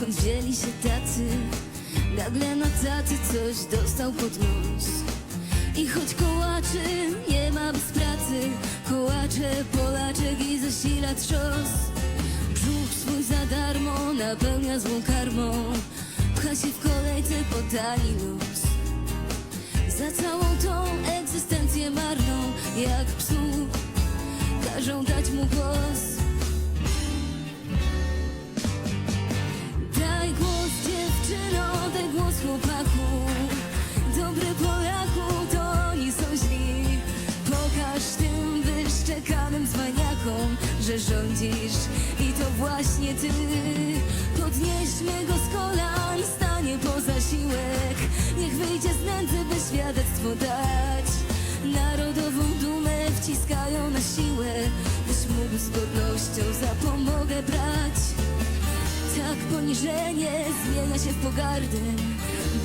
skąd wzięli się tacy? Nagle na taty coś dostał pod nos. I choć kołaczy nie ma bez pracy Kołacze, polaczek i zasila trzos. Brzuch swój za darmo napełnia złą karmą. Pcha się w kolejce po tani Za całą tą egzystencję marną Jak psu. Każą dać mu głos rządzisz I to właśnie ty. Podnieśmy go z kolan, stanie po zasiłek Niech wyjdzie z nędzy, by świadectwo dać. Narodową dumę wciskają na siłę Byś mógł z godnością za pomogę brać. Tak poniżenie zmienia się w pogardę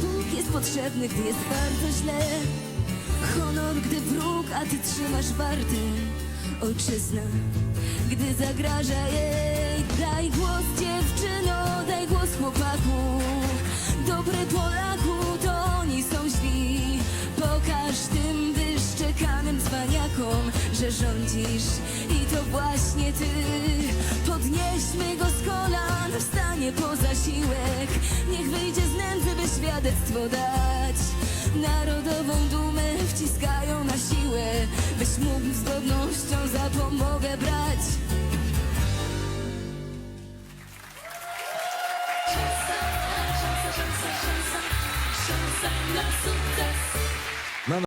Bóg jest potrzebny, gdy jest bardzo źle. Honor, gdy wróg, a ty trzymasz warty. Ojczyzna, gdy zagraża jej Daj głos dziewczyno, daj głos chłopaku. Dobry Polaku, to oni są źli. Pokaż tym wyszczekanym cwaniakom, że rządzisz I to właśnie ty. Podnieśmy go z kolan, wstanie po zasiłek Niech wyjdzie z nędzy, by świadectwo dać. Narodową dumę wciskają na siłę. Byś mógł z godnością za pomogę brać not so.